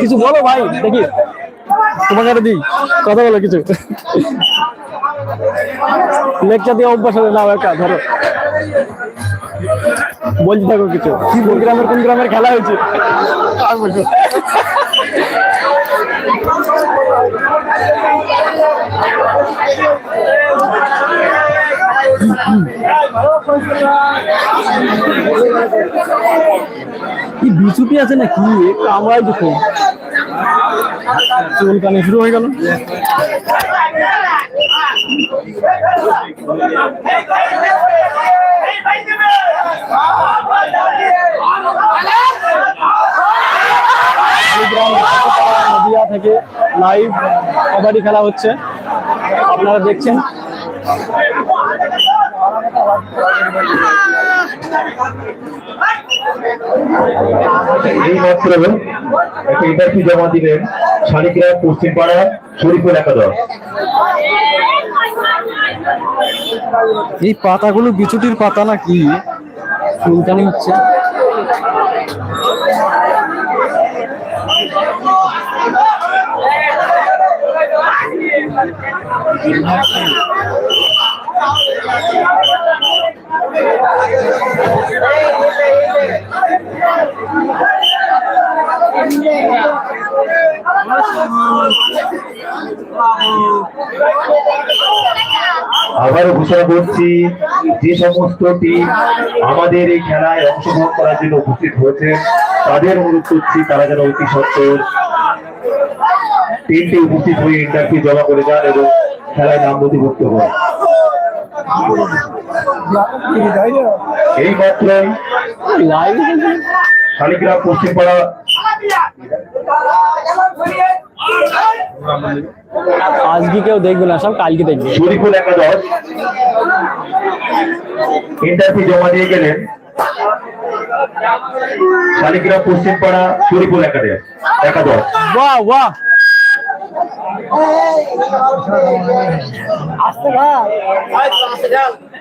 কিছু বলো ভাই, দেখি। তোমাকে দিই। কথা বলো কিছু। লেকচার দিয়ে অভ্যাস হবে, নাও একা, ধরো। বলতে থাকো কিছু। কোন গ্রামের কোন গ্রামের খেলা হয়েছে? কি বিচুটি আছে না কি কামড়াই দেখো। চুল কানে শুরু হয়ে গেল। নদিয়া থেকে লাইভ কবাডি খেলা হচ্ছে। আপনারা দেখছেন। এই মাত্র একটা ইন্টারভিউ জমা দিলেন শালিগ্রাম পশ্চিমপাড়া শরীফুল একাদশ। এই পাতাগুলো বিচুটির পাতা না কি চুলকানি হচ্ছে আবারও ঘোষণা করছি, যে সমস্ত টিম আমাদের এই খেলায় অংশগ্রহণ করার জন্য উপস্থিত হয়েছে, তাদের অনুরোধ করছি তারা যেন অতি সত্ত্বর টিমটি উপস্থিত হয়ে ইন্টারভিউ জমা করে যান এবং খেলায় নাম নথিভুক্ত হন এই মাত্রই লাইভ শালিগ্রাম পশ্চিমপাড়া আজকে কেউ দেখবে না সব কালকে দেখবে শরীফুল একাদশ ইন্টারভিউ জমা দিয়ে গেলেন শালিগ্রাম পশ্চিমপাড়া শরীফুল একাদশ একাদশ বাহ বাহ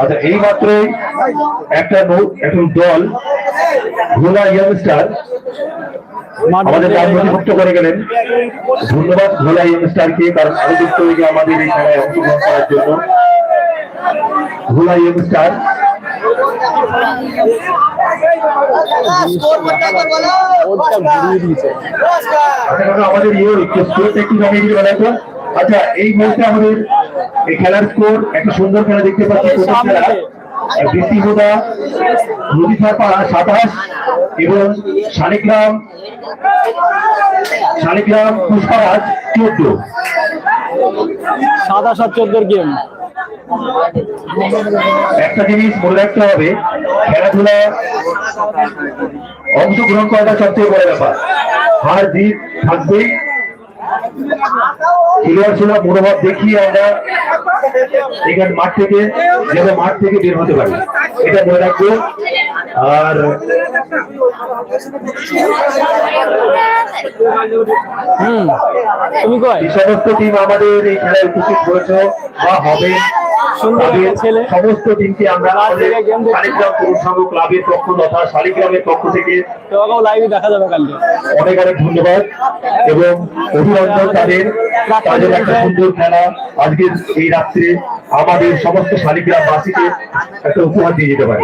আচ্ছা এই মাত্রই একটা নৌ- একটা দল ভোলা ইয়াংস্টার আমাদের গেল। নথিভুক্ত করে গেলেন। ধন্যবাদ ভোলা ইয়াংস্টারকে তার আয়োজিত হয়ে গিয়ে আমাদের এই খেলায় অংশগ্রহণ করার জন্য। ভোলা ইয়াংস্টার। আচ্ছা আমাদের ইয়ে স্কোরটা একটু জানিয়ে দিতে আচ্ছা এই মুহূর্তে আমাদের এই খেলার স্কোর একটা সুন্দর খেলা দেখতে পাচ্ছি প্রথম খেলা। বৃষ্টিবোদা সাতাশ এবং শালিগ্রাম শালিগ্রাম পুষ্পারাজ চোদ্দ। সাদা সাত চোদ্দোর গেম একটা জিনিস মনে রাখতে হবে খেলাধুলা অংশগ্রহণ করাটা সবচেয়ে বড় ব্যাপার। হার জিত থাকবেই। খেলোয়াড় মনোভাব দেখিয়ে আমরা এখানে মাঠ থেকে যেন মাঠ থেকে বের হতে পারি। এটা মনে রাখব। আর হুম তুমি কয়? সমস্ত টিম আমাদের এই খেলায় উপস্থিত হয়েছ বা হবে। সুন্দর ছেলে। সমস্ত টিমকে আমরা। শালিগ্রাম ক্লাবের পক্ষ তথা শালিগ্রামের পক্ষ থেকে তোমাকেও লাইভে দেখা যাবে কালকে। অনেক অনেক ধন্যবাদ এবং অভিনন্দন তাদের। তাদের একটা সুন্দর খেলা। আজকে এই রাত্রে আমাদের সমস্ত শালিগ্রাম বাসীকে একটা উপহার দিয়ে যেতে পারে।